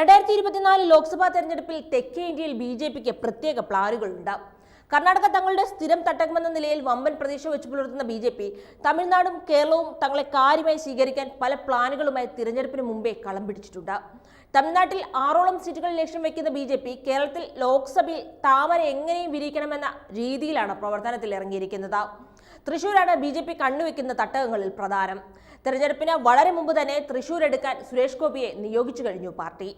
രണ്ടായിരത്തി ഇരുപത്തിനാല് ലോക്സഭാ തെരഞ്ഞെടുപ്പിൽ തെക്കേ ഇന്ത്യയിൽ ബി ജെ പിക്ക് പ്രത്യേക പ്ലാനുകളുണ്ട്. കർണാടക തങ്ങളുടെ സ്ഥിരം തട്ടകമെന്ന നിലയിൽ വമ്പൻ പ്രതീക്ഷ വെച്ച് പുലർത്തുന്ന ബി ജെ പി തമിഴ്നാടും കേരളവും തങ്ങളെ കാര്യമായി സ്വീകരിക്കാൻ പല പ്ലാനുകളുമായി തിരഞ്ഞെടുപ്പിന് മുമ്പേ കളം പിടിച്ചിട്ടുണ്ട്. തമിഴ്നാട്ടിൽ ആറോളം സീറ്റുകൾ ലക്ഷ്യം വെക്കുന്ന ബി ജെ പി കേരളത്തിൽ ലോക്സഭയിൽ താമര എങ്ങനെയും വിരിക്കണമെന്ന രീതിയിലാണ് പ്രവർത്തനത്തിൽ ഇറങ്ങിയിരിക്കുന്നത്. തൃശൂരാണ് ബി ജെ പി കണ്ണുവെക്കുന്ന തട്ടകങ്ങളിൽ പ്രധാനം. തെരഞ്ഞെടുപ്പിന് വളരെ മുമ്പ് തന്നെ തൃശൂർ എടുക്കാൻ സുരേഷ് ഗോപിയെ നിയോഗിച്ചു കഴിഞ്ഞു പാർട്ടി.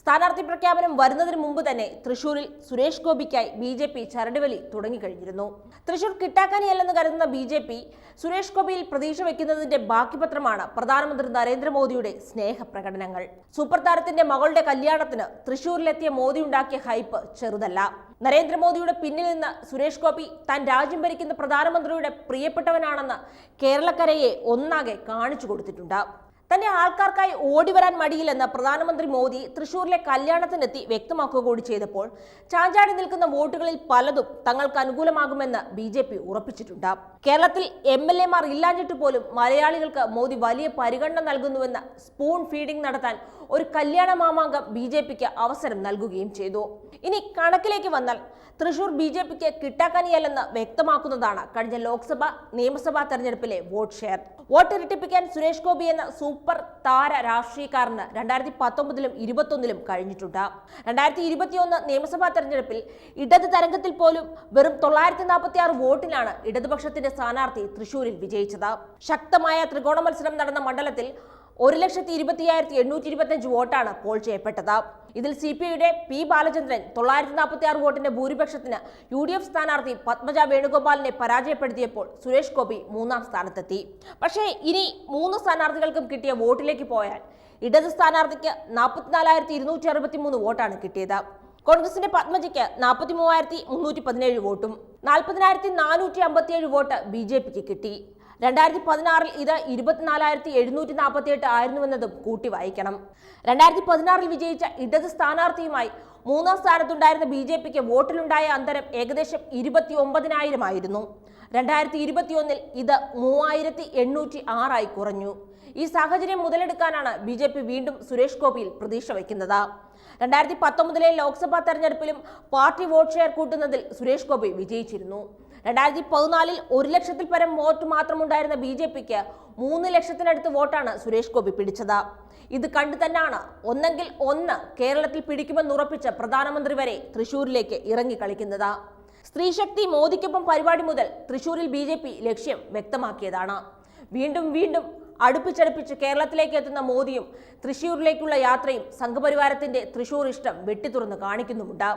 സ്ഥാനാർത്ഥി പ്രഖ്യാപനം വരുന്നതിന് മുമ്പ് തന്നെ തൃശൂരിൽ സുരേഷ് ഗോപിക്കായി ബി ജെ പി ചരടുവലി തുടങ്ങിക്കഴിഞ്ഞിരുന്നു. തൃശൂർ കിട്ടാക്കാനിയല്ലെന്ന് കരുതുന്ന ബി ജെ പി സുരേഷ് ഗോപിയിൽ പ്രതീക്ഷ വെക്കുന്നതിന്റെ ബാക്കിപത്രമാണ് പ്രധാനമന്ത്രി നരേന്ദ്രമോദിയുടെ സ്നേഹപ്രകടനങ്ങൾ. സൂപ്പർ താരത്തിന്റെ മകളുടെ കല്യാണത്തിന് തൃശൂരിലെത്തിയ മോദി ഉണ്ടാക്കിയ ഹൈപ്പ് ചെറുതല്ല. നരേന്ദ്രമോദിയുടെ പിന്നിൽ നിന്ന് സുരേഷ് ഗോപി താൻ രാജ്യം ഭരിക്കുന്ന പ്രധാനമന്ത്രിയുടെ പ്രിയപ്പെട്ടവനാണെന്ന് കേരളക്കരയെ ഒന്നാകെ കാണിച്ചു കൊടുത്തിട്ടുണ്ട്. തന്റെ ആൾക്കാർക്കായി ഓടിവരാൻ മടിയില്ലെന്ന് പ്രധാനമന്ത്രി മോദി തൃശൂരിലെ കല്യാണത്തിനെത്തി വ്യക്തമാക്കുക കൂടി ചെയ്തപ്പോൾ ചാഞ്ചാടി നിൽക്കുന്ന വോട്ടുകളിൽ പലതും തങ്ങൾക്ക് അനുകൂലമാകുമെന്ന് ബി ജെ പി ഉറപ്പിച്ചിട്ടുണ്ട്. കേരളത്തിൽ എം എൽ എമാർ ഇല്ലാഞ്ഞിട്ട് പോലും മലയാളികൾക്ക് മോദി വലിയ പരിഗണന നൽകുന്നുവെന്ന് സ്പൂൺ ഫീഡിംഗ് നടത്താൻ ഒരു കല്യാണ മാമാങ്കം ബി ജെ പിക്ക് അവസരം നൽകുകയും ചെയ്തു. ഇനി കണക്കിലേക്ക് വന്നാൽ തൃശൂർ ബി ജെ പിക്ക് കിട്ടാക്കനിയല്ലെന്ന് വ്യക്തമാക്കുന്നതാണ് കഴിഞ്ഞ ലോക്സഭ നിയമസഭാ തെരഞ്ഞെടുപ്പിലെ വോട്ട് ഷെയർ. വോട്ട് ഇരട്ടിപ്പിക്കാൻ സുരേഷ് ഗോപി എന്ന സൂപ്പർ താര രാഷ്ട്രീയക്കാരന് രണ്ടായിരത്തി പത്തൊമ്പതിലും ഇരുപത്തൊന്നിലും കഴിഞ്ഞിട്ടുണ്ട്. രണ്ടായിരത്തി ഇരുപത്തിയൊന്ന് നിയമസഭാ തെരഞ്ഞെടുപ്പിൽ ഇടത് തരംഗത്തിൽ പോലും വെറും തൊള്ളായിരത്തി നാൽപ്പത്തി ആറ് വോട്ടിലാണ് ഇടതുപക്ഷത്തിന്റെ സ്ഥാനാർത്ഥി തൃശൂരിൽ വിജയിച്ചത്. ശക്തമായ ത്രികോണ മത്സരം നടന്ന മണ്ഡലത്തിൽ ഒരു ലക്ഷത്തി ഇരുപത്തിയായിരത്തി എണ്ണൂറ്റി ഇരുപത്തിയഞ്ച് വോട്ടാണ് പോൾ ചെയ്യപ്പെട്ടത്. ഇതിൽ സി പി ഐയുടെ പി ബാലചന്ദ്രൻ തൊള്ളായിരത്തി നാൽപ്പത്തി ആറ് വോട്ടിന്റെ ഭൂരിപക്ഷത്തിന് യു ഡി എഫ് സ്ഥാനാർത്ഥി പത്മജ വേണുഗോപാലിനെ പരാജയപ്പെടുത്തിയപ്പോൾ സുരേഷ് ഗോപി മൂന്നാം സ്ഥാനത്തെത്തി. പക്ഷേ ഇനി മൂന്ന് സ്ഥാനാർത്ഥികൾക്കും കിട്ടിയ വോട്ടിലേക്ക് പോയാൽ ഇടത് സ്ഥാനാർത്ഥിക്ക് നാൽപ്പത്തിനാലായിരത്തി ഇരുന്നൂറ്റി അറുപത്തി മൂന്ന് വോട്ടാണ് കിട്ടിയത്. കോൺഗ്രസിന്റെ പത്മജയ്ക്ക് നാൽപ്പത്തി മൂവായിരത്തി മുന്നൂറ്റി പതിനേഴ് വോട്ടും നാൽപ്പതിനായിരത്തി നാനൂറ്റി അമ്പത്തിയേഴ് വോട്ട് ബി ജെ പിക്ക് കിട്ടി. രണ്ടായിരത്തി പതിനാറിൽ ഇത് ഇരുപത്തിനാലായിരത്തി എഴുന്നൂറ്റി നാൽപ്പത്തി എട്ട് ആയിരുന്നുവെന്നതും കൂട്ടി വായിക്കണം. രണ്ടായിരത്തി പതിനാറിൽ വിജയിച്ച ഇടത് സ്ഥാനാർത്ഥിയുമായി മൂന്നാം സ്ഥാനത്തുണ്ടായിരുന്ന ബി ജെ പിക്ക് വോട്ടിലുണ്ടായ അന്തരം ഏകദേശം ഇരുപത്തി ഒമ്പതിനായിരം ആയിരുന്നു രണ്ടായിരത്തി ഇരുപത്തിയൊന്നിൽ ഇത് മൂവായിരത്തി എണ്ണൂറ്റി ആറായി കുറഞ്ഞു. ഈ സാഹചര്യം മുതലെടുക്കാനാണ് ബി ജെ പി വീണ്ടും സുരേഷ് ഗോപിയിൽ പ്രതീക്ഷ വയ്ക്കുന്നത്. രണ്ടായിരത്തി പത്തൊമ്പതിലെ ലോക്സഭാ തെരഞ്ഞെടുപ്പിലും പാർട്ടി വോട്ട് ഷെയർ കൂട്ടുന്നതിൽ സുരേഷ് ഗോപി വിജയിച്ചിരുന്നു. രണ്ടായിരത്തി പതിനാലിൽ ഒരു ലക്ഷത്തിൽ പരം വോട്ട് മാത്രമുണ്ടായിരുന്ന ബി ജെ പിക്ക് മൂന്ന് ലക്ഷത്തിനടുത്ത് വോട്ടാണ് സുരേഷ് ഗോപി പിടിച്ചത്. ഇത് കണ്ടു തന്നെയാണ് ഒന്നെങ്കിൽ ഒന്ന് കേരളത്തിൽ പിടിക്കുമെന്ന് ഉറപ്പിച്ച പ്രധാനമന്ത്രി വരെ തൃശൂരിലേക്ക് ഇറങ്ങി കളിക്കുന്നത്. സ്ത്രീശക്തി മോദിക്കൊപ്പം പരിപാടി മുതൽ തൃശൂരിൽ ബി ലക്ഷ്യം വ്യക്തമാക്കിയതാണ്. വീണ്ടും വീണ്ടും അടുപ്പിച്ചടുപ്പിച്ച് കേരളത്തിലേക്ക് എത്തുന്ന മോദിയും തൃശൂരിലേക്കുള്ള യാത്രയും സംഘപരിവാരത്തിന്റെ തൃശൂർ ഇഷ്ടം വെട്ടിത്തുറന്ന് കാണിക്കുന്നുമുണ്ട്.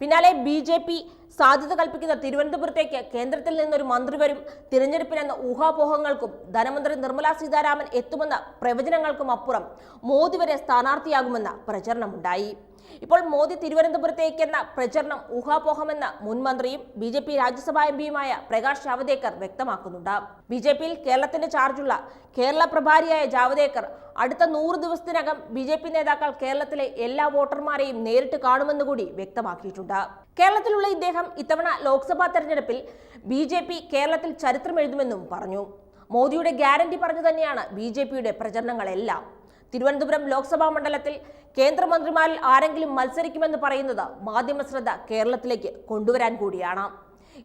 പിന്നാലെ ബി ജെ പി സാധ്യത കൽപ്പിക്കുന്ന തിരുവനന്തപുരത്തേക്ക് കേന്ദ്രത്തിൽ നിന്നൊരു മന്ത്രി വരും. തിരഞ്ഞെടുപ്പിനെന്ന ഊഹാപോഹങ്ങൾക്കും ധനമന്ത്രി നിർമ്മലാ സീതാരാമൻ എത്തുമെന്ന പ്രവചനങ്ങൾക്കും അപ്പുറം മോദി വരെ സ്ഥാനാർത്ഥിയാകുമെന്ന പ്രചരണമുണ്ടായി. ഇപ്പോൾ മോദി തിരുവനന്തപുരത്തേക്കെന്ന പ്രചരണം ഊഹാപോഹമെന്ന് മുൻമന്ത്രിയും B J P Rajya Sabha M പിയുമായ Prakash Javadekar വ്യക്തമാക്കുന്നുണ്ട്. ബി ജെ പിയിൽ കേരളത്തിന്റെ ചാർജുള്ള കേരള പ്രഭാരിയായ ജാവദേക്കർ അടുത്ത നൂറ് ദിവസത്തിനകം ബി ജെ പി നേതാക്കൾ കേരളത്തിലെ എല്ലാ വോട്ടർമാരെയും നേരിട്ട് കാണുമെന്ന് കൂടി വ്യക്തമാക്കിയിട്ടുണ്ട്. കേരളത്തിലുള്ള ഇദ്ദേഹം ഇത്തവണ ലോക്സഭാ തെരഞ്ഞെടുപ്പിൽ ബി ജെ പി കേരളത്തിൽ ചരിത്രം എഴുതുമെന്നും പറഞ്ഞു. മോദിയുടെ ഗ്യാരണ്ടി പറഞ്ഞു തന്നെയാണ് ബി ജെ പിയുടെ പ്രചരണങ്ങളെല്ലാം. തിരുവനന്തപുരം ലോക്സഭാ മണ്ഡലത്തിൽ കേന്ദ്രമന്ത്രിമാരിൽ ആരെങ്കിലും മത്സരിക്കുമെന്ന് പറയുന്നത് മാധ്യമ ശ്രദ്ധ കേരളത്തിലേക്ക് കൊണ്ടുവരാൻ കൂടിയാണ്.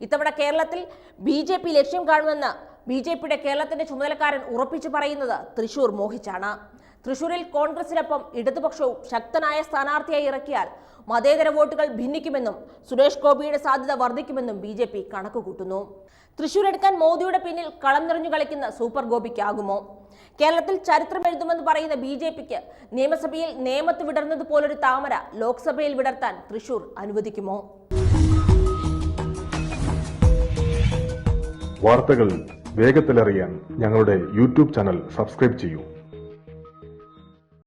ഇത്തവണ കേരളത്തിൽ ബി ജെ പി ലക്ഷ്യം കാണുമെന്ന് ബി ജെ പിയുടെ കേരളത്തിന്റെ ചുമതലക്കാരൻ ഉറപ്പിച്ചു പറയുന്നത് തൃശൂർ മോഹിച്ചാണ്. തൃശൂരിൽ കോൺഗ്രസിനൊപ്പം ഇടതുപക്ഷവും ശക്തനായ സ്ഥാനാർത്ഥിയായി ഇറക്കിയാൽ മതേതര വോട്ടുകൾ ഭിന്നിക്കുമെന്നും സുരേഷ് ഗോപിയുടെ സാധ്യത വർദ്ധിക്കുമെന്നും ബി ജെ പി കണക്കുകൂട്ടുന്നു. തൃശൂർ എടുക്കാൻ മോദിയുടെ പിന്നിൽ കളം നിറഞ്ഞു കളിക്കുന്ന സൂപ്പർ ഗോപിക്കാകുമോ? കേരളത്തിൽ ചരിത്രം എഴുതുമെന്ന് പറയുന്ന ബി ജെ പിക്ക് നിയമസഭയിൽ നേമത്ത് വിടർന്നത് പോലൊരു താമര ലോക്സഭയിൽ വിടർത്താൻ തൃശൂർ അനുവദിക്കുമോ? വാർത്തകൾ വേഗത്തിലറിയാൻ ഞങ്ങളുടെ യൂട്യൂബ് ചാനൽ സബ്സ്ക്രൈബ് ചെയ്യൂ.